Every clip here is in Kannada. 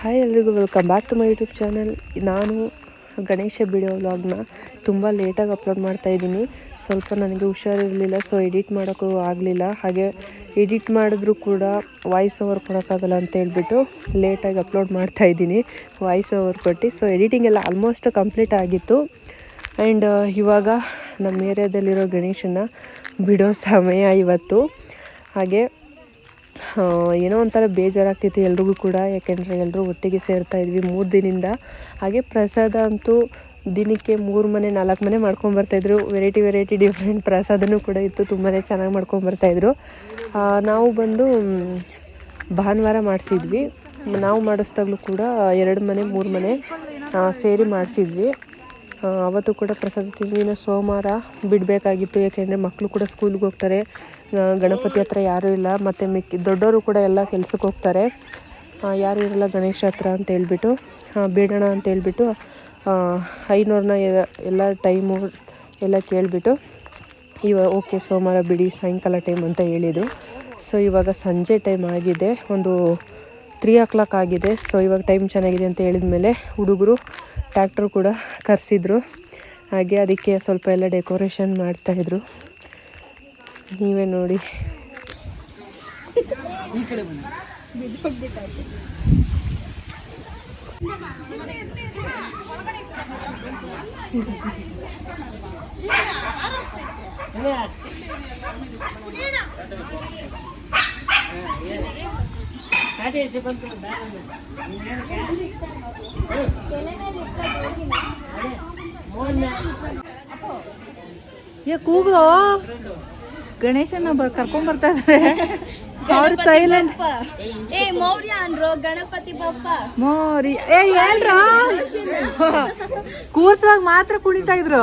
ಹಾಯ್ ಎಲ್ರಿಗೂ welcome back to my YouTube channel ನಾನು ಗಣೇಶ ವಿಡಿಯೋ ವ್ಲಾಗ್ನ ತುಂಬ ಲೇಟಾಗಿ ಅಪ್ಲೋಡ್ ಮಾಡ್ತಾ ಇದ್ದೀನಿ. ಸ್ವಲ್ಪ ನನಗೆ ಹುಷಾರಿರಲಿಲ್ಲ ಸೊ ಎಡಿಟ್ ಮಾಡೋಕ್ಕೂ ಆಗಲಿಲ್ಲ. ಹಾಗೆ ಎಡಿಟ್ ಮಾಡಿದ್ರೂ ಕೂಡ ವಾಯ್ಸ್ ಓವರ್ ಕೊಡೋಕ್ಕಾಗಲ್ಲ ಅಂತ ಹೇಳ್ಬಿಟ್ಟು ಲೇಟಾಗಿ ಅಪ್ಲೋಡ್ ಮಾಡ್ತಾ ಇದ್ದೀನಿ ವಾಯ್ಸ್ ಓವರ್ ಕೊಟ್ಟು. ಸೊ ಎಡಿಟಿಂಗ್ ಎಲ್ಲ ಆಲ್ಮೋಸ್ಟ್ ಕಂಪ್ಲೀಟ್ ಆಗಿತ್ತು. ಆ್ಯಂಡ್ ಇವಾಗ ನಮ್ಮ ಏರಿಯಾದಲ್ಲಿರೋ ಗಣೇಶನ ಬಿಡೋ ಸಮಯ ಇವತ್ತು. ಹಾಗೆ ಏನೋ ಒಂಥರ ಬೇಜಾರಾಗ್ತಿತ್ತು ಎಲ್ರಿಗೂ ಕೂಡ ಯಾಕೆಂದರೆ ಎಲ್ಲರೂ ಒಟ್ಟಿಗೆ ಸೇರ್ತಾ ಇದ್ವಿ ಮೂರು ದಿನದಿಂದ. ಹಾಗೆ ಪ್ರಸಾದ ಅಂತೂ ದಿನಕ್ಕೆ ಮೂರು ಮನೆ ನಾಲ್ಕು ಮನೆ ಮಾಡ್ಕೊಂಬರ್ತಾಯಿದ್ರು ವೆರೈಟಿ ವೆರೈಟಿ ಡಿಫ್ರೆಂಟ್ ಪ್ರಸಾದನೂ ಕೂಡ ಇತ್ತು. ತುಂಬಾ ಚೆನ್ನಾಗಿ ಮಾಡ್ಕೊಂಬರ್ತಾಯಿದ್ರು ಆ, ನಾವು ಬಂದು ಭಾನುವಾರ ಮಾಡಿಸಿದ್ವಿ. ನಾವು ಮಾಡಿಸ್ದಾಗಲೂ ಕೂಡ ಎರಡು ಮನೆ ಮೂರು ಮನೆ ಸೇರಿ ಮಾಡಿಸಿದ್ವಿ. ಅವತ್ತು ಕೂಡ ಪ್ರಸಾದ ತಿಂದಿನ ಸೋಮವಾರ ಬಿಡಬೇಕಾಗಿತ್ತು, ಯಾಕೆಂದರೆ ಮಕ್ಕಳು ಕೂಡ ಸ್ಕೂಲ್ಗೆ ಹೋಗ್ತಾರೆ. ಗಣಪತಿ ಹತ್ರ ಯಾರೂ ಇಲ್ಲ, ಮತ್ತು ಮಿಕ್ಕಿ ದೊಡ್ಡವರು ಕೂಡ ಎಲ್ಲ ಕೆಲ್ಸಕ್ಕೆ ಹೋಗ್ತಾರೆ. ಯಾರು ಇರಲ್ಲ ಗಣೇಶ ಹತ್ರ ಅಂತ ಹೇಳ್ಬಿಟ್ಟು ಬಿಡೋಣ ಅಂತ ಹೇಳ್ಬಿಟ್ಟು ಐನೂರನ್ನ ಎಲ್ಲ ಟೈಮು ಎಲ್ಲ ಕೇಳಿಬಿಟ್ಟು, ಇವ, ಓಕೆ ಸೋಮವಾರ ಬಿಡಿ, ಸಾಯಂಕಾಲ ಟೈಮ್ ಅಂತ ಹೇಳಿದರು. ಸೊ ಇವಾಗ ಸಂಜೆ ಟೈಮ್ ಆಗಿದೆ, ಒಂದು ತ್ರೀ ಓ ಕ್ಲಾಕ್ ಆಗಿದೆ. ಸೊ ಇವಾಗ ಟೈಮ್ ಚೆನ್ನಾಗಿದೆ ಅಂತ ಹೇಳಿದ ಮೇಲೆ ಹುಡುಗರು ಟ್ಯಾಕ್ಟ್ರು ಕೂಡ ಕರೆಸಿದ್ರು. ಹಾಗೆ ಅದಕ್ಕೆ ಸ್ವಲ್ಪ ಎಲ್ಲ ಡೆಕೋರೇಷನ್ ಮಾಡ್ತಾಯಿದ್ರು ನೀವೇ ನೋಡಿ. ಏ ಕೂಗ್ರು? ಗಣೇಶನ ಕರ್ಕೊಂಡ್ ಬರ್ತಾ ಇದಾರೆ. ಅವ್ರು ಸೈಲೆಂಟ್ ಏ ಮೌರ್ಯ ಅಂದ್ರು ಗಣಪತಿ ಬಪ್ಪ. ಮೋರಿ ಏ ಹೇಳ್ರ? ಕೂರ್ಸುವಾಗ ಮಾತ್ರ ಕುಣಿತಾ ಇದ್ರು.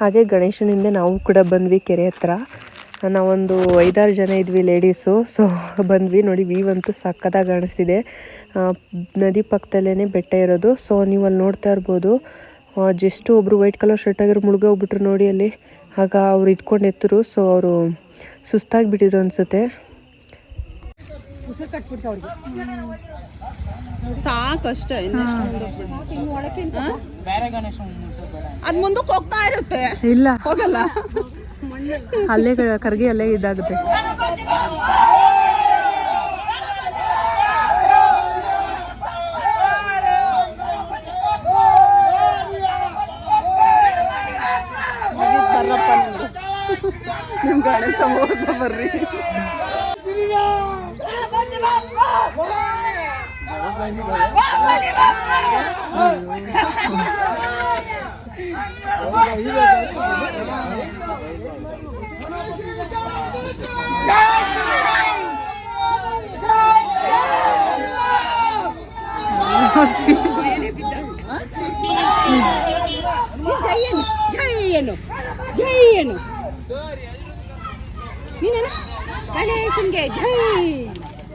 ಹಾಗೆ ಗಣೇಶನ ಹಿಂದೆ ನಾವು ಕೂಡ ಬಂದ್ವಿ ಕೆರೆ ಹತ್ರ. ನಾವೊಂದು ಐದಾರು ಜನ ಇದ್ವಿ ಲೇಡೀಸು ಸೊ ಬಂದ್ವಿ ನೋಡಿ ವ್ಯೂ ಅಂತೂ ಸಕ್ಕತ್ತಾಗಿ ಕಾಣಿಸ್ತಿದೆ. ನದಿ ಪಕ್ಕದಲ್ಲೇ ಬೆಟ್ಟ ಇರೋದು. ಸೊ ನೀವು ಅಲ್ಲಿ ನೋಡ್ತಾ ಇರ್ಬೋದು. ಜಸ್ಟು ಒಬ್ಬರು ವೈಟ್ ಕಲರ್ ಶರ್ಟ್ ಆಗಿರೋ ಮುಳುಗ ಹೋಗ್ಬಿಟ್ರು ನೋಡಿ ಅಲ್ಲಿ. ಆಗ ಅವ್ರು ಇದ್ಕೊಂಡು ಎತ್ತರು ಸೊ ಅವರು ಸುಸ್ತಾಗಿ ಬಿಟ್ಟಿದ್ರು ಅನಿಸುತ್ತೆ. ಸಾಕಷ್ಟೇ ಅದ್ ಮುಂದಕ್ಕೆ ಹೋಗ್ತಾ ಇರುತ್ತೆ. ಇಲ್ಲ. ಹೋಗಲ್ಲ. ಅಲ್ಲೇ ಕರ್ಗಿ ಅಲ್ಲೇ ಇದಾಗುತ್ತೆ. ನಿಮ್ ಗಣೇಶ ಹೋಗ ಬರ್ರಿ. ಜೈನು ಜೈನು ನೀನೇನು ಗಣೇಶನ್ಗೆ ಜೈ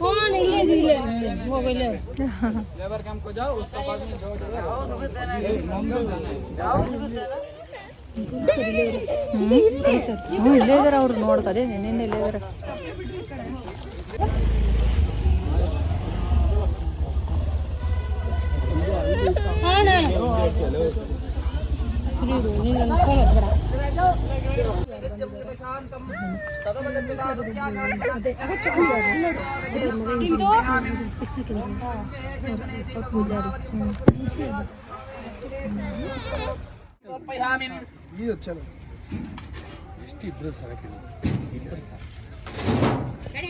जाओ ಇಲ್ಲೇ ಇದೆ, ಇಲ್ಲೇ ಹೋಗು ಇಲ್ಲೇ ಹ್ಞೂ ಇಲ್ಲೇ ಇದಾರೆ ಅವ್ರು ನೋಡ್ಕದೆ ನಿನ್ನೆ ಇಲ್ಲೇ ಇದಾರೆ.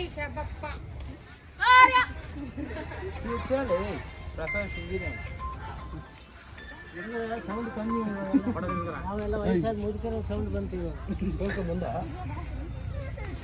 ಸೂಪರ್ ಸ್ಟಾರ್ ನಮ್ ಗಣೇಶ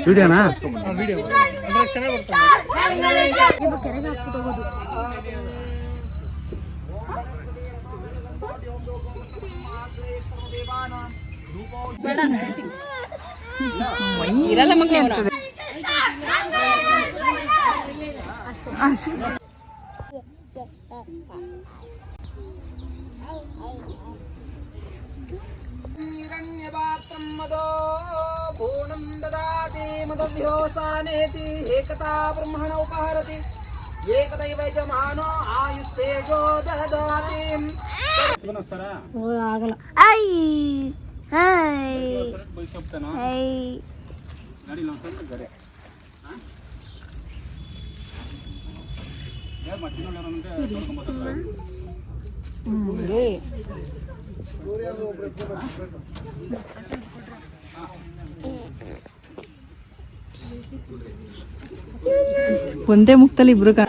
ವಿಡಿಯೋನಾ ಇರಲ್ಲ ಮಕ್ಕಳು ಅವ್ನ. हिरण्यपात्रं मदो पूर्णं ददाति मदव्योसानेति एकता ब्रह्मण उपहरति एकदैव यजमानो आयुस्तेजो ददाति ಒಂದೇ ಮುಕ್ತಲ್ಲಿ ಇಬ್ರು ಕಾಣ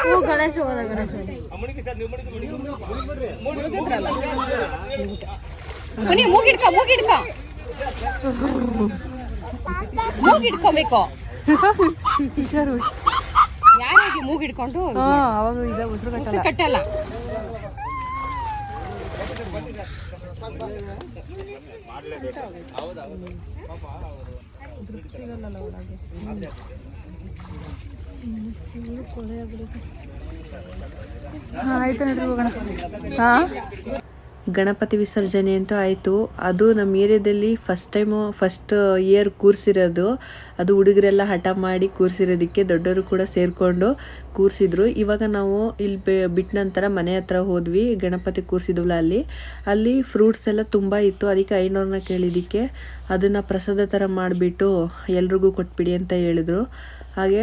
ಬರ್ಲು ಗಣೇಶ ಹೋದ ಗಣೇಶ ಬನ್ನಿ ಮೂಗಿಡ್ಕ ಮೂಗಿಡ್ಕ ಮೂಗಿಡ್ಕೊಬೇಕು ಹುಷಾರು ಯಾರಿಗೆ ಮೂಗಿಡ್ಕೊಂಡು ಹಾ ಅವಾಗ ಇದ ಉಸಿರು ಉಸಿರು ಕಟ್ಟಲ್ಲ ಕಟ್ಟಲ್ಲ ಹಾ ಆಯ್ತು ನೋಡ್ರಿ ಹೋಗೋಣ. ಹಾ? ಗಣಪತಿ ವಿಸರ್ಜನೆ ಅಂತೂ ಆಯಿತು. ಅದು ನಮ್ಮ ಏರಿಯಾದಲ್ಲಿ ಫಸ್ಟ್ ಟೈಮು ಫಸ್ಟ್ ಇಯರ್ ಕೂರಿಸಿರೋದು. ಅದು ಹುಡುಗರೆಲ್ಲ ಹಠ ಮಾಡಿ ಕೂರಿಸಿರೋದಕ್ಕೆ ದೊಡ್ಡವರು ಕೂಡ ಸೇರಿಕೊಂಡು ಕೂರಿಸಿದ್ರು. ಇವಾಗ ನಾವು ಇಲ್ಲಿ ಬಿಟ್ಟ ನಂತರ ಮನೆ ಹತ್ರ ಹೋದ್ವಿ, ಗಣಪತಿ ಕೂರಿಸಿದ್ವಲ್ಲ ಅಲ್ಲಿ. ಅಲ್ಲಿ ಫ್ರೂಟ್ಸ್ ಎಲ್ಲ ತುಂಬ ಇತ್ತು. ಅದಕ್ಕೆ ಐನೂರನ್ನ ಕೇಳಿದ್ದಕ್ಕೆ ಅದನ್ನು ಪ್ರಸಾದ ಥರ ಮಾಡಿಬಿಟ್ಟು ಎಲ್ರಿಗೂ ಕೊಟ್ಬಿಡಿ ಅಂತ ಹೇಳಿದ್ರು. ಹಾಗೆ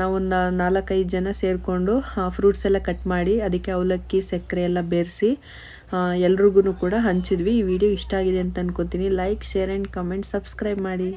ನಾವು ನಾಲ್ಕೈದು ಜನ ಸೇರಿಕೊಂಡು ಫ್ರೂಟ್ಸ್ ಎಲ್ಲ ಕಟ್ ಮಾಡಿ, ಅದಕ್ಕೆ ಅವಲಕ್ಕಿ, ಸಕ್ಕರೆ ಎಲ್ಲ ಬೆರೆಸಿ ಎಲ್ರಿಗೂ ಕೂಡ ಹಂಚಿದ್ವಿ. ಈ ವಿಡಿಯೋ ಇಷ್ಟ ಆಗಿದೆ ಅಂತ ಅನ್ಕೋತೀನಿ. Like share and comment subscribe ಮಾಡಿ.